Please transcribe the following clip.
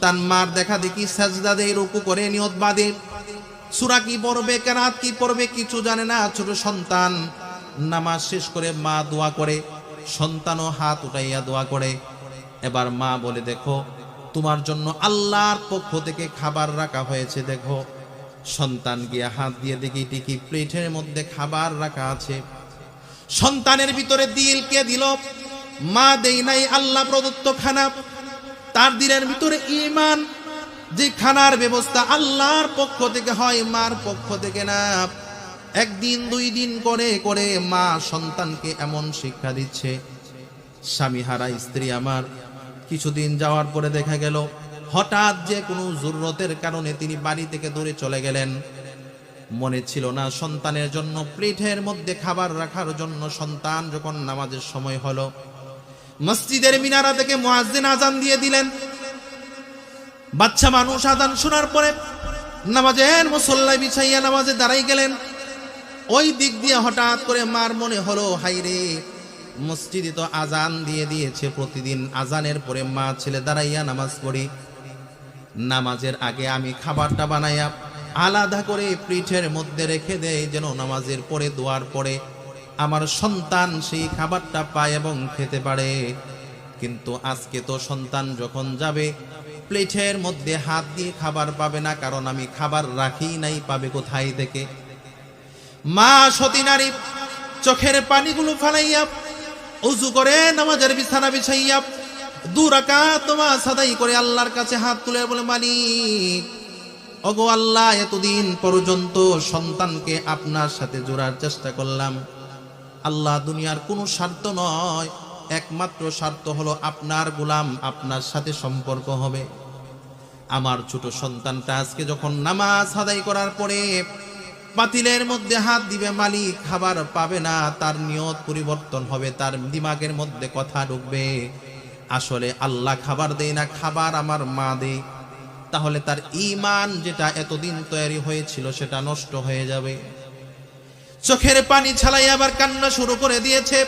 তার মার দেখা দেখি সাজদা দেয় রুকু করে নিয়ত বাদে সুরা কি পড়বে, কেরাত কি পড়বে কিছু জানে না। ছোট সন্তান নামাজ শেষ করে মা দোয়া করে, সন্তানও হাত উঠাইয়া দোয়া করে। এবার মা বলে, দেখো, তোমার জন্য আল্লাহর পক্ষ থেকে খাবার রাখা হয়েছে, দেখো। সন্তান গিয়ে হাত দিয়ে দেখি টিকি প্লেটের মধ্যে খাবার রাখা আছে। সন্তানের ভিতরে দিল কে দিল? মা দেই নাই, আল্লাহ প্রদত্ত খানা। তার দিনের ভিতরে ইমান যে খানার ব্যবস্থা আল্লাহর পক্ষ থেকে হয়, মার পক্ষ থেকে না। একদিন, দুই দিন করে করে মা সন্তানকে এমন শিক্ষা দিচ্ছে, স্বামী হারা, স্ত্রী আমার। কিছুদিন যাওয়ার পরে দেখা গেল, হঠাৎ যে কোনো জরুরতের কারণে তিনি বাড়ি থেকে দূরে চলে গেলেন। মনে ছিল না সন্তানের জন্য, প্লেটের মধ্যে খাবার রাখার জন্য সন্তান যখন নামাজের সময় হলো মসজিদের মিনারা থেকে মুয়াজ্জিন আজান দিয়ে দিলেন। বাচ্চা মানুষ আজান শোনার পরে নামাজের মুসল্লায় বিছাইয়া নামাজে দাঁড়াই গেলেন। ওই দিক দিয়ে হঠাৎ করে মার মনে হলো হাইরে মসজিদে তো আজান দিয়ে দিয়েছে প্রতিদিন। আজানের পরে মা ছেলে দাঁড়াইয়া নামাজ পড়ি। নামাজের আগে আমি খাবারটা বানাইয়া আলাদা করে পিঠের মধ্যে রেখে দেয় যেন নামাজের পরে, দোয়ার পরে আমার সন্তান সেই খাবারটা পায় এবং খেতে পারে। কিন্তু আজকে তো সন্তান যখন যাবে, প্লেটের মধ্যে হাত দিয়ে খাবার পাবে না, কারণ আমি খাবার রাখি নাই, পাবে কোথায় থেকে? মা সতী নারী, চোখের পানিগুলো ফালাইয়া উজু করে নামাজের বিছানা বিছাইয়া দুরাকা তোমা সাদাই করে আল্লাহর কাছে হাত তুলে বলে, মালিক, ওগো আল্লাহ, এতদিন পর্যন্ত সন্তানকে আপনার সাথে জোড়ার চেষ্টা করলাম। আল্লাহ দুনিয়ার কোনো স্বার্থ নয়। একমাত্র স্বার্থ হলো আপনার গোলাম, আপনার সাথে সম্পর্ক হবে। আমার ছোট সন্তানটা আজকে যখন নামাজ আদায় করার পরে পাতিলের মধ্যে হাত দিবে, মালিক খাবার পাবে না, তার নিয়ত পরিবর্তন হবে, তার দিমাগের মধ্যে কথা ঢুকবে। আসলে আল্লাহ খাবার দেয় না, খাবার আমার মা দেয়। তাহলে তার ইমান যেটা এতদিন তৈরি হয়েছিল, সেটা নষ্ট হয়ে যাবে। চোখের পানি ছালাই আবার কান্না শুরু করে দিয়েছে।